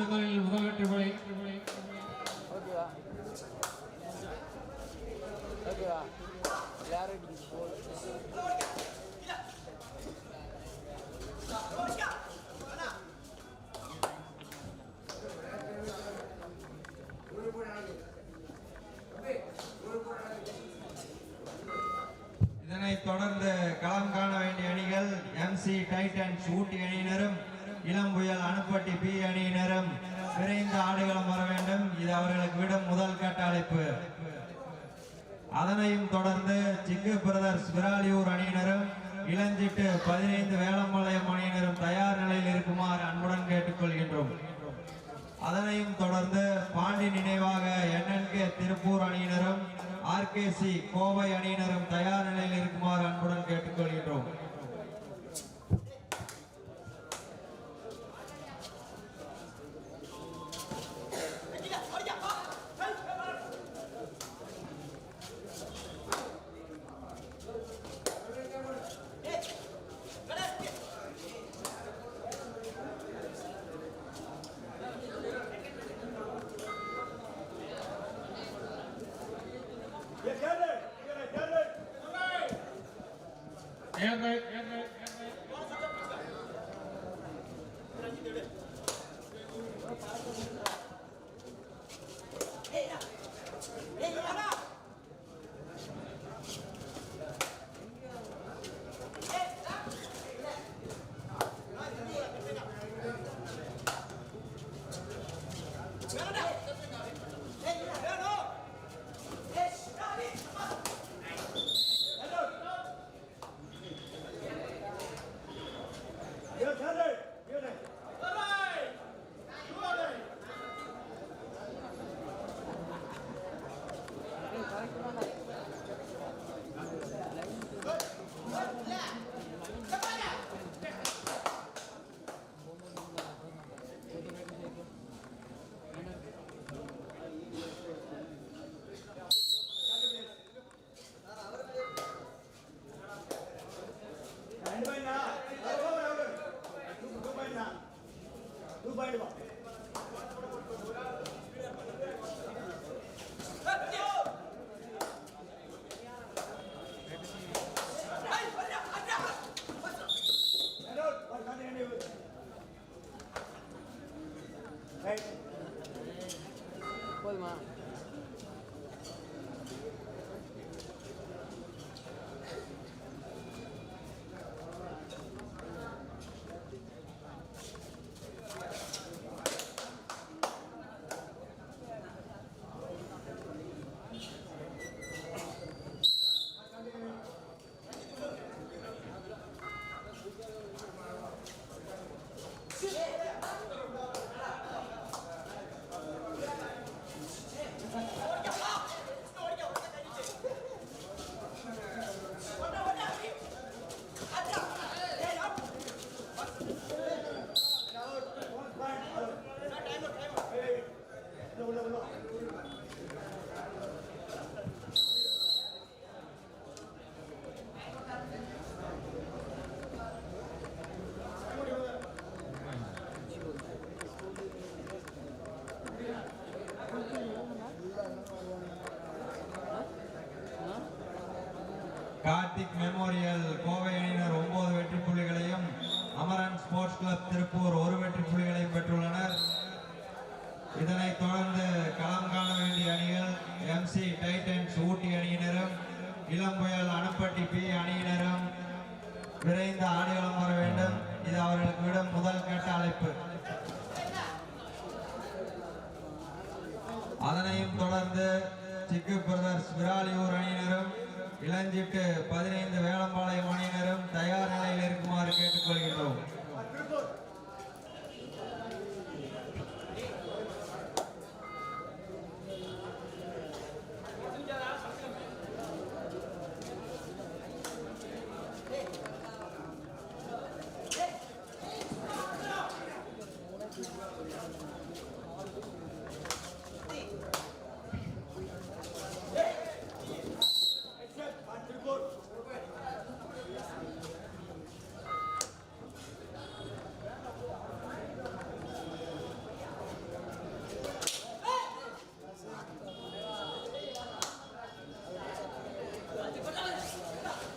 கார்த்திகை கோயில் முதல் இதனைத் தொடர்ந்து களம் காண வேண்டிய அணிகள் எம்சி டைட்டன்ஸ் ஊட்டி அணியினரும் இளம்புயல் அணுப்பட்டி பி அணியினரும் விரைந்து ஆடுகளம் வர வேண்டும். இது அவர்களுக்கு விடும் முதல் கட்ட அழைப்பு. அதனையும் தொடர்ந்து சிங்கு பிரதர்ஸ் விராலியூர் அணியினரும் இளஞ்சிட்டு பதினைந்து வேளம்பாளையம் அணியினரும் தயார் நிலையில் இருக்குமாறு அன்புடன் கேட்டுக்கொள்கின்றோம். அதனையும் தொடர்ந்து பாண்டி நினைவாக என்என்கே திருப்பூர் அணியினரும் ஆர்கேசி கோவை அணியினரும் தயார் நிலையில் இருக்குமாறு அன்புடன் கேட்டுக்கொள் மெமோரியல் கோவை அணியினர் ஒன்பது வெற்றி புள்ளிகளையும் அமரன் ஸ்போர்ட்ஸ் கிளப் திருப்பூர் ஒரு வெற்றி புள்ளிகளையும் பெற்றுள்ளனர். இதனைத் தொடர்ந்து களம் காண வேண்டிய அணிகள் எம்சி டைட்டன்ஸ் ஊட்டி அணியினரும் இளம்புயல் அணுப்பட்டி பி அணியினரும் விரைந்து ஆடுகளம் வர வேண்டும். இது அவர்களுக்கு விட முதல் கட்ட அழைப்பு. அதனையும் தொடர்ந்து சிக்கு பிரதர்ஸ் விராலியூர் அணியினரும் இளஞ்சிட்டு பதினைந்து வேளம்பாளையம் அணியினரும் தயார் நிலையில் இருக்குமாறு கேட்டுக்கொள்கின்றோம்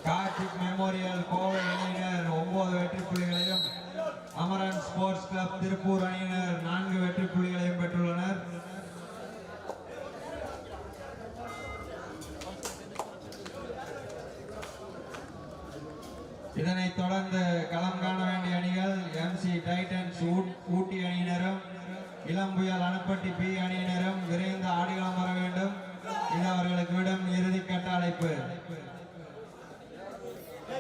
கார்த்திக் மெமோரியல் கோவை அணியினர் ஒன்பது வெற்றி புள்ளிகளையும் அமரன் ஸ்போர்ட்ஸ் கிளப் திருப்பூர் அணியினர் நான்கு வெற்றி புள்ளிகளையும் பெற்றுள்ளனர். இதனைத் தொடர்ந்து களம் காண வேண்டிய அணிகள் எம்சி டைட்டன்ஸ் ஊட்டி அணியினரும் இளம்புயல் அணுப்பட்டி பி அணியினரும் விரைந்து ஆடுகளம் வர வேண்டும் இது அவர்களுக்கு விடும் இறுதிக்கட்ட அழைப்பு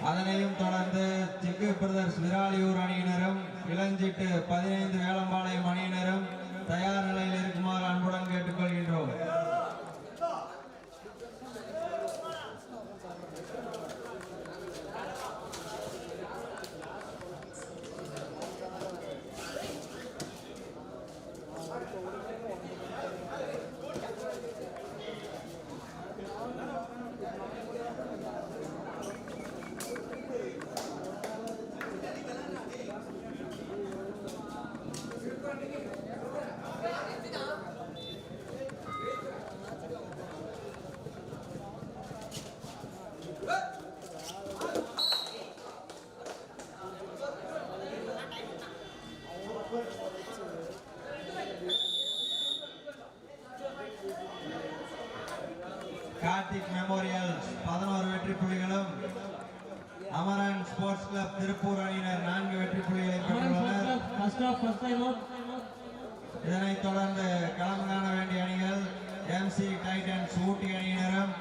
அதனையும் தொடர்ந்து சிக்கு பிரதர்ஸ் விராலியூர் அணியினரும் இளஞ்சிட்டு பதினைந்து வேளம்பாளையம் அணியினரும் தயார் நிலையில் இருக்குமாறு அன்புடன் கேட்டுக்கொள்கின்றோம் கார்த்திக் மெமோரியல் பதினோரு வெற்றி புள்ளிகளும் அமரன் ஸ்போர்ட்ஸ் கிளப் திருப்பூர் அணியினர் நான்கு வெற்றி புள்ளிகளை பெற்றுள்ளனர். இதனைத் தொடர்ந்து களம் காண வேண்டிய அணிகள் எம்சி டைட்டன்ஸ் ஊட்டி அணியினரும்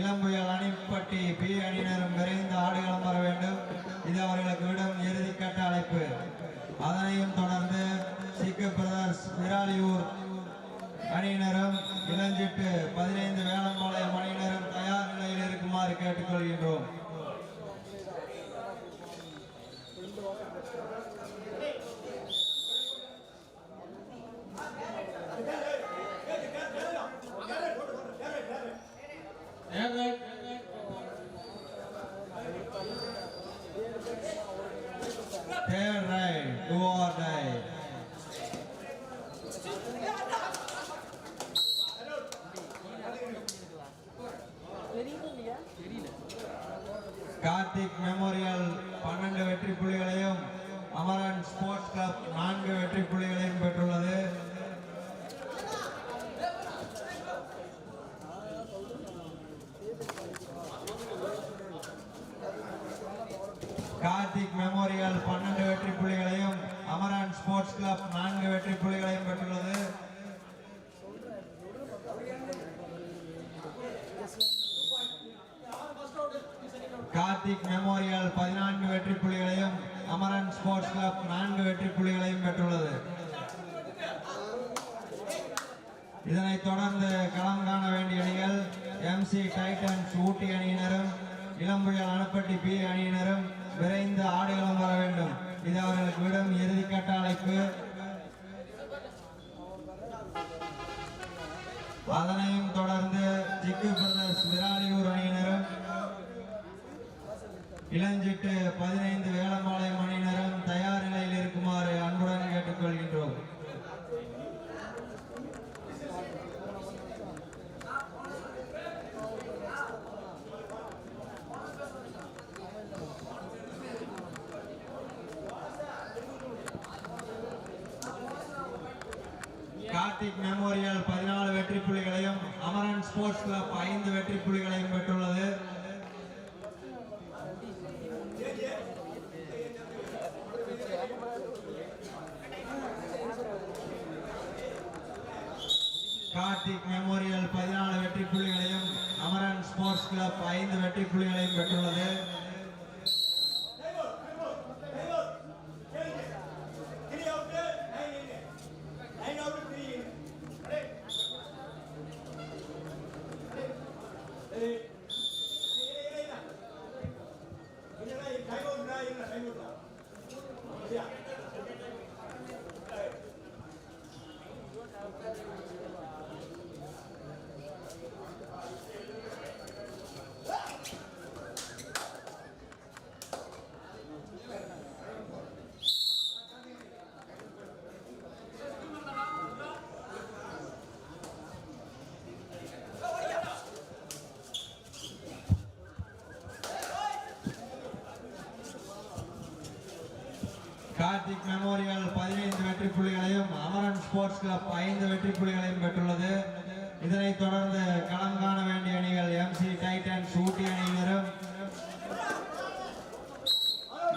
இளம்புயல் அணிப்பட்டி பி அணியினரும் விரைந்து ஆடுகளம் வர வேண்டும். இது அவர்களுக்கு விடும் இறுதிக்கட்ட அழைப்பு. அதனையும் தொடர்ந்து சிக்கு பிரதர்ஸ் விராலியூர் அணியினரும் இளஞ்சிட்டு பதினைந்து வேளக்கோலை மணி நேரம் தயார் நிலையில் இருக்குமாறு கேட்டுக்கொள்கின்றோம். கார்த்திக் மெமோரியல் பன்னெண்டு வெற்றி புள்ளிகளை அமரன் ஸ்போர்ட்ஸ் கிளப் நான்கு வெற்றி புள்ளிகளையும் பெற்றுள்ளது கார்த்திக் மெமோரியல் பன்னெண்டு வெற்றி புள்ளிகளையும் அமரன் ஸ்போர்ட்ஸ் கிளப் நான்கு வெற்றி புள்ளிகளையும் பெற்றுள்ளது கார்த்திக் மெமோரியல் பதினான்கு வெற்றி புள்ளிகளையும் அமரன் ஸ்போர்ட்ஸ் கிளப் நான்கு வெற்றி புள்ளிகளையும் பெற்றுள்ளது. இதனைத் தொடர்ந்து களம் காண வேண்டிய அணிகள் எம்சி டைட்டன்ஸ் ஊட்டி அணியினரும் இளம்புயல் அணுப்பட்டி பி அணியினரும் விரைந்து ஆடுகளம் வர வேண்டும். இது அவர்களுக்கு விடும் இறுதிக்கட்ட அழைப்பு. அதனையும் தொடர்ந்து ஜிக்கு பிரதர்ஸ் விராலியூர் அணியினரும் இளஞ்சிட்டு பதினைந்து வேளம்பாலை மணி நேரம் தயார் நிலையில் இருக்குமாறு அன்புடன் கேட்டுக்கொள்கின்றோம். கார்த்திக் கார்த்திக் மெமோரியல் பதினாலு வெற்றி புள்ளிகளையும் அமரன் ஸ்போர்ட்ஸ் கிளப் ஐந்து வெற்றி புள்ளிகளையும் பெற்றுள்ளது கார்த்திக் மெமோரியல் பதினாலு வெற்றி புள்ளிகளையும் அமரன் ஸ்போர்ட்ஸ் கிளப் ஐந்து வெற்றி புள்ளிகளையும் பெற்றுள்ளது. கார்த்திக் மெமோரியல் பதினைந்து வெற்றி புள்ளிகளையும் அமரன் ஸ்போர்ட்ஸ் கிளப் ஐந்து வெற்றி புள்ளிகளையும் பெற்றுள்ளது. இதனைத் தொடர்ந்து களம் காண வேண்டிய அணிகள் எம்சி டைட்டன்ஸ் ஊட்டி அணியினரும்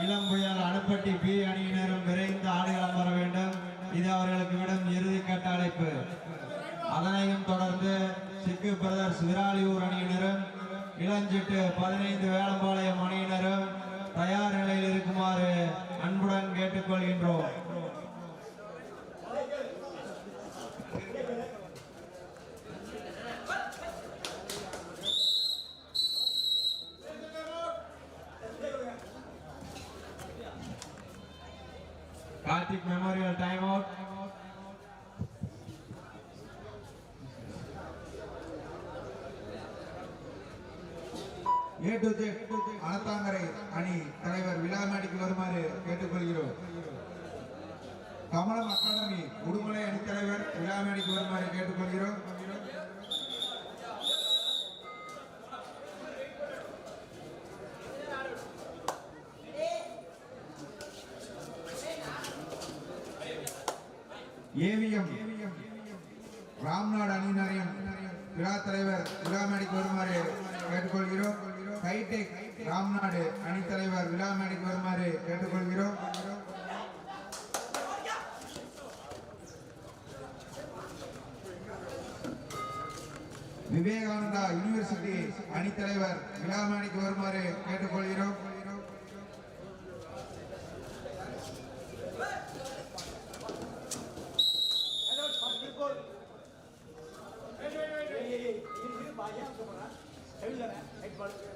இளம் புயல் அணுப்பட்டி பி அணியினரும் விரைந்து ஆடுகளம் வர வேண்டும். இது அவர்களுக்கு விடும் இறுதி கட்ட அழைப்பு அதனையும் தொடர்ந்து சிக்கு பிரதர்ஸ் விராலியூர் அணியினரும் இளஞ்சிட்டு பதினைந்து வேளம்பாளையம் அணியினரும் தயார் நிலையில் இருக்குமாறு அன்புடன் கேட்டுக்கொள்கின்றோம். Karthik memorial time out. A to Z Anathangarai அணி தலைவர் விழாமேடைக்கு வருமாறு கேட்டுக்கொள்கிறோம். கமலம் அகாதமி உடுமலை அணி தலைவர் விழாமேடைக்கு வருமாறு கேட்டுக்கொள்கிறோம். ஏவிஎம் ராம்நாடு அணியினரின் விழா தலைவர் விழாமேடைக்கு வருமாறு கேட்டுக்கொள்கிறோம். ஹைடெக் ராம்நாடு அணித் தலைவர் விழாமேடைக்கு வருமாறு கேட்டுக்கொள்கிறோம். விவேகானந்தா யூனிவர்சிட்டி அணித் தலைவர் விழாமேடைக்கு வருமாறு கேட்டுக்கொள்கிறோம்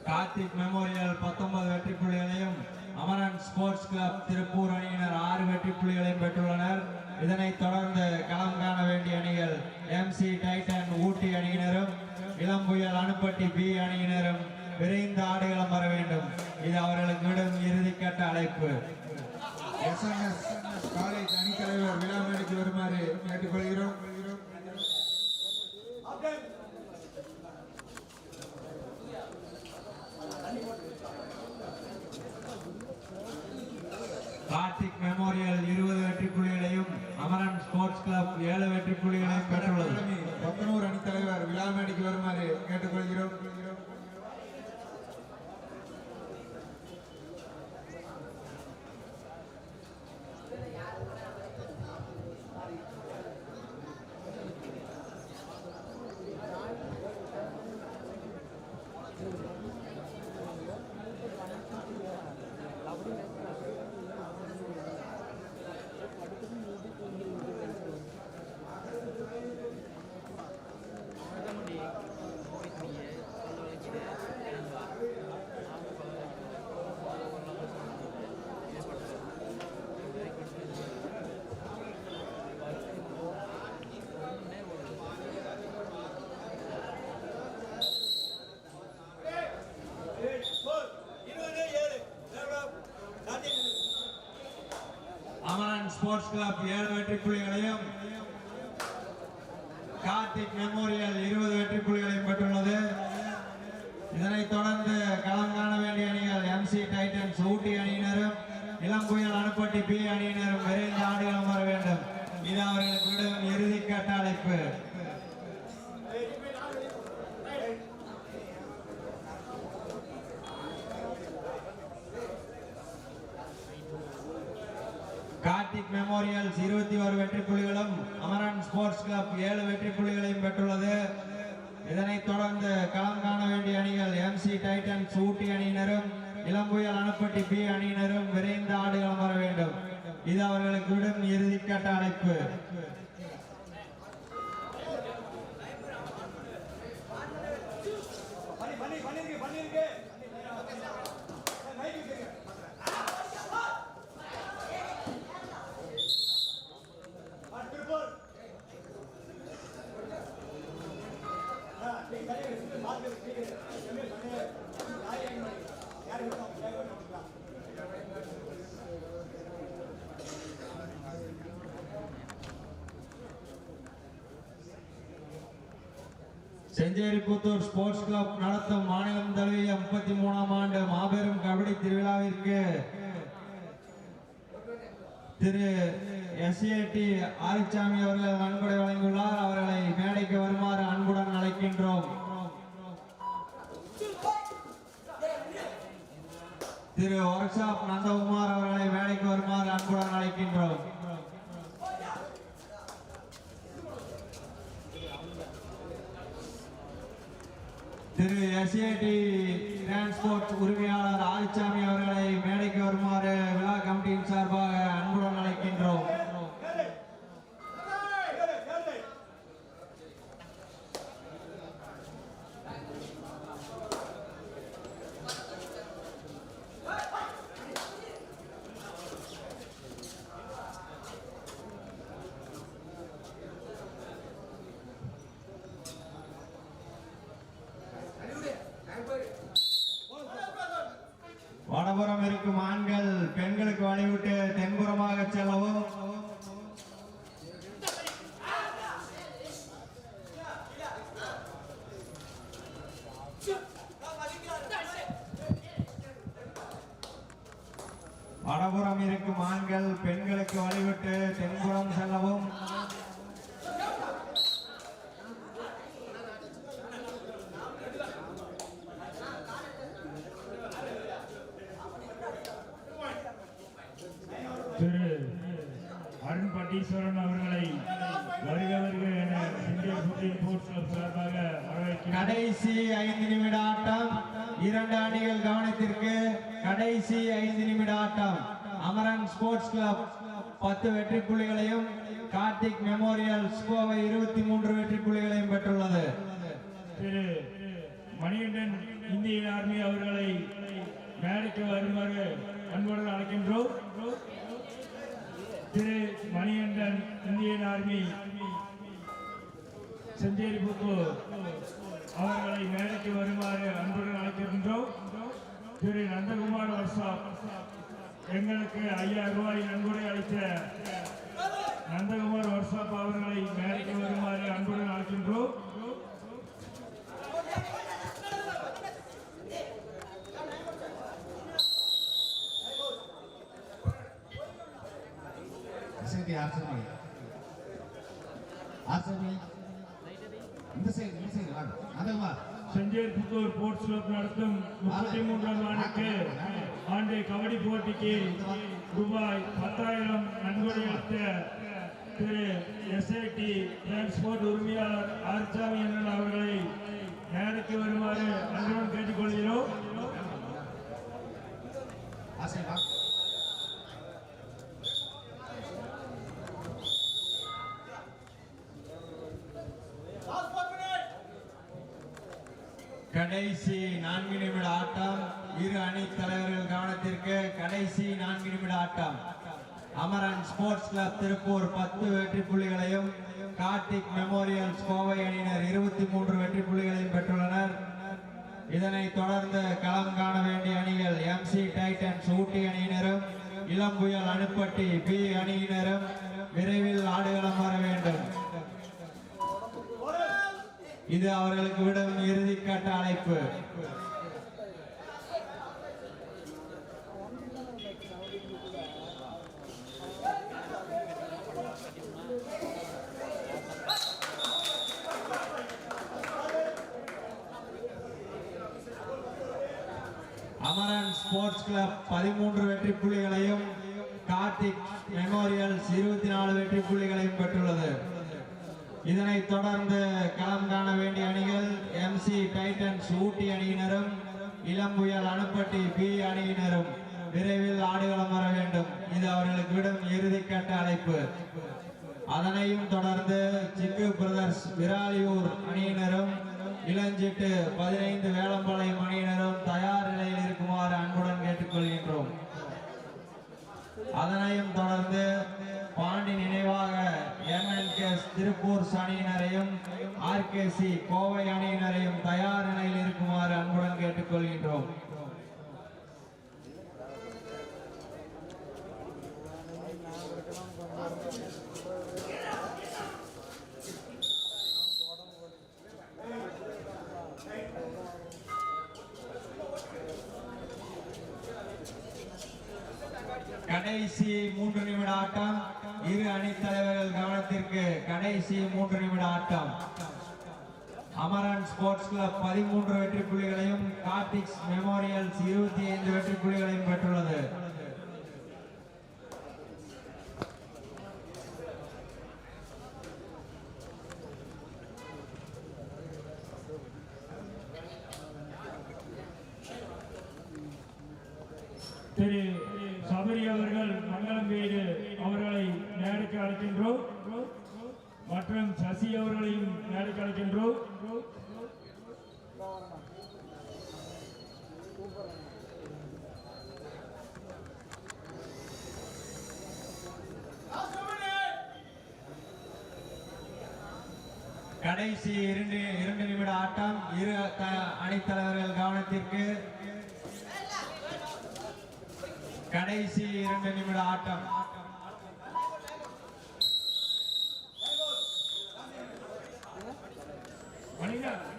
கார்த்திக் மெமோரியல் பத்தொன்பது வெற்றி புள்ளிகளையும் அமரன் ஸ்போர்ட்ஸ் கிளப் திருப்பூர் அணியினர் ஆறு புள்ளிகளையும் பெற்றுள்ளனர். இதனைத் தொடர்ந்து களம் காண வேண்டிய அணிகள் எம்சி டைட்டன் ஊட்டி அணியினரும் இளம் புயல் அணுப்பட்டி பி அணியினரும் விரைந்து ஆடுகளம் வர வேண்டும். இது அவர்களுக்கு விடும் இறுதிக்கட்ட அழைப்பு. எஸ்என்எஸ் காலேஜ் அணித் தலைவர் விழாமேடைக்கு வருமாறு கேட்டுக்கொள்கிறோம். கார்த்திக் மெமோரியல் இருபது வெற்றி புள்ளிகளையும் அமரன் ஸ்போர்ட்ஸ் கிளப் ஏழு வெற்றி புள்ளிகளை பெற்றுள்ளது பத்தனூர் அணித் தலைவர் விழாமேடைக்கு வருமாறு கேட்டுக்கொள்கிறோம். ஸ்போர்ட்ஸ் கிளப் ஏழு வெற்றி புள்ளிகளையும் கார்த்திக் மெமோரியல் இருபது வெற்றி புள்ளிகளையும் பெற்றுள்ளது. இதனைத் தொடர்ந்து களம் காண வேண்டிய அணிகள் எம்சி டைட்டன்ஸ் ஊட்டி அணியினரும் இளம் புயல் அணுப்பட்டி பி அணியினரும் விரைந்து ஆடுகளம் வர வேண்டும். இது அவர்களுக்கு விடும் இறுதி கட்ட அழைப்பு மெமோரியல்ஸ் இருபத்தி ஒரு வெற்றி புள்ளிகளும் அமரன் ஸ்போர்ட்ஸ் கிளப் ஏழு வெற்றி புள்ளிகளையும் பெற்றுள்ளது. இதனைத் தொடர்ந்து களம் காண வேண்டிய அணிகள் எம்சி டைட்டன்ஸ் ஊட்டி அணியினரும் இளம்புயல் அணுப்பட்டி பி அணியினரும் விரைந்து ஆடுகளம் வர வேண்டும். இது அவர்களுக்கு விடும் இறுதிக்கட்ட அழைப்பு. செஞ்சேரிபுத்தூர் ஸ்போர்ட்ஸ் கிளப் நடத்தும் மாநிலம் தழுவிய முப்பத்தி மூணாம் ஆண்டு மாபெரும் கபடி திருவிழாவிற்கு திரு எஸ்ஏடி ஆரிச்சாமி அவர்கள் நன்கொடை வழங்கியுள்ளார். அவர்களை மேடைக்கு வருமாறு அன்புடன் அழைக்கின்றோம். திரு ஒர்க் ஷாப் நந்தகுமார் அவர்களை மேடைக்கு வருமாறு அன்புடன் அழைக்கின்றோம். திரு எஸ்ஏடி டிரான்ஸ்போர்ட் உரிமையாளர் ஆதிச்சாமி அவர்களை மேடைக்கு வருமாறு விழா கமிட்டியின் சார்பாக அன்புடன் அழைக்கின்றோம் வடபுறம் இருக்கும் ஆண்கள் பெண்களுக்கு வழிவிட்டு தென்புறமாக செல்லவும் வடபுறம் இருக்கும் ஆண்கள் பெண்களுக்கு வழிவிட்டு தென்புறம் செல்லவும். திரு அருண் பட்டீஸ்வரன் அவர்கள் ஸ்போர்ட்ஸ் கிளப் பத்து வெற்றி புள்ளிகளையும் கார்த்திக் மெமோரியல் ஸ்கோவை இருபத்தி மூன்று வெற்றி புள்ளிகளையும் பெற்றுள்ளது. திரு மணிகண்டன் இந்தியன் ஆர்மி அவர்களை மேடைக்கு வருமாறு அன்புடன் அழைக்கின்றோம். திரு மணிகண்டன் இந்தியன் ஆர்மி செஞ்சேரி புத்தூர் அவர்களை மேடைக்கு வருமாறு அன்புடன் அழைக்கின்றோம். திரு நந்தகுமார் வர்ஷா எங்களுக்கு ஐயாயிரம் ரூபாய் நன்கொடை அளித்த நந்தகுமார் வர்ஷாப் அவர்களை மேடைக்கு வருமாறு அன்புடன் அழைக்கின்றோம். ஆர்சனி ஆர்சனி இந்த சைடு இந்த சைடு வாங்க. அதமா செஞ்சேரி புத்தூர் கிளப் நடத்தும் முப்பத்தி மூன்றாம் ஆண்டுக்கு ஆண்டு கபடி போட்டிக்கு ரூபாய் பத்தாயிரம் நன்கொடை அளித்த திரு எஸ்ஐடி டிரான்ஸ்போர்ட் உரிமையாளர் ஆர்சாமி அண்ணன் அவர்களை நேருக்கு வருமாறு அன்புடன் கேட்டுக்கொள்கிறோம். கடைசி நான்கு நிமிட ஆட்டம். இரு அணி தலைவர்கள் கவனத்திற்கு கடைசி நான்கு நிமிட ஆட்டம். அமரன் ஸ்போர்ட்ஸ் கிளப் திருப்பூர் பத்து வெற்றி புள்ளிகளையும் கார்த்திக் மெமோரியல்ஸ் கோவை அணியினர் இருபத்தி மூன்று வெற்றி புள்ளிகளையும் பெற்றுள்ளனர். இதனை தொடர்ந்து களம் காண வேண்டிய அணிகள் எம்சி டைட்டன்ஸ் ஊட்டி அணியினரும் இளம்புயல் அணுப்பட்டி பி அணியினரும் விரைவில் ஆடுகளம் வர வேண்டும். இது அவர்களுக்கு விடும் இறுதிக்கட்ட அழைப்பு அமரன் ஸ்போர்ட்ஸ் கிளப் பதிமூன்று வெற்றி புள்ளிகளையும் கார்த்திக் மெமோரியல்ஸ் இருபத்தி நாலு வெற்றி புள்ளிகளையும் பெற்றுள்ளது. இதனைத் தொடர்ந்து களம் காண வேண்டிய அணிகள் எம்சி டைட்டன்ஸ் ஊட்டி அணியினரும் இளம்புயல் அணுப்பட்டி பி அணியினரும் விரைவில் ஆடுகளம் வர வேண்டும். இது அவர்களுக்கு விடும் இறுதிக்கட்ட அழைப்பு. அதனையும் தொடர்ந்து சிக்கு பிரதர்ஸ் விராலியூர் அணியினரும் இளஞ்சிட்டு பதினைந்து வேளம்பாளையம் அணியினரும் தயார் நிலையில் இருக்குமாறு அன்புடன் கேட்டுக்கொள்கின்றோம். அதனையும் தொடர்ந்து பாண்டி நினைவாக எம்என்கேஸ் திருப்பூர் அணியினரையும் ஆர்கேசி கோவை அணியினரையும் தயார் நிலையில் இருக்குமாறு அன்புடன் கேட்டுக்கொள்கின்றோம். கடைசி மூன்று நிமிட ஆட்டம். இரு அணி தலைவர்கள் கவனத்திற்கு கடைசி மூன்று நிமிட ஆட்டம். அமரன் ஸ்போர்ட்ஸ் கிளப் பதிமூன்று வெற்றி புள்ளிகளையும் கார்த்திக்ஸ் மெமோரியல்ஸ் இருபத்தி ஐந்து வெற்றி புள்ளிகளையும் பெற்றுள்ளது திரு சபரி அவர்கள் மங்களம் வீடு அவர்களை மேடைக்கு அழைக்கின்றோம் மற்றும் சசி அவர்களையும் மேடைக்கு அழைக்கின்றோம் கடைசி இரண்டு இரண்டு நிமிட ஆட்டம் இரு த- கவனத்திற்கு. கடைசி இரண்டு நிமிட ஆட்டம். மணிகா.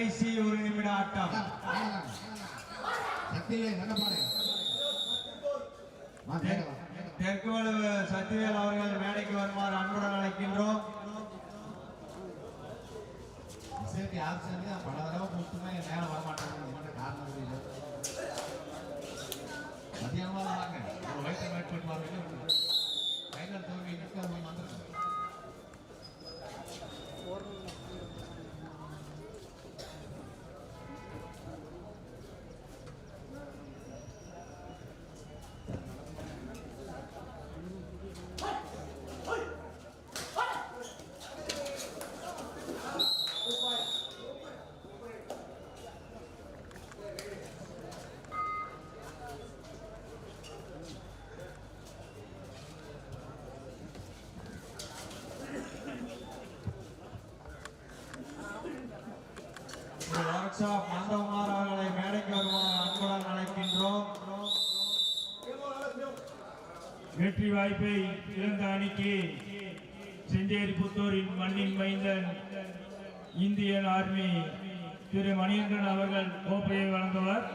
கடைசி ஒரு நிமிட ஆட்டம். சக்திவே நன்னப்பாடு வா கேட்கலாம் தெற்கு வலுவு சத்திவேல் அவர்கள் மேடைக்கு வருமாறு அன்புடன் அழைக்கின்றோம். பல தடவை கொடுத்துமே நேரம் வரமாட்டாங்க. காரணம் தெரியல மத்தியானமாக வாங்க. ஒரு வயிற்று மேட் போட்டு வாங்க கைகள் தோல்வி நிற்க வந்துருக்கோம் ஒரு ஒர்க் அவர்களை மேடைக்கு வருமாறு அன்புடன் அழைக்கின்றோம். வெற்றி வாய்ப்பை இழந்த அணிக்கு செஞ்சேரி புத்தூரின் மண்ணின் மைந்தன் இந்தியன் ஆர்மி திரு மணிகண்டன் அவர்கள் கோப்பையை வழங்குவார்.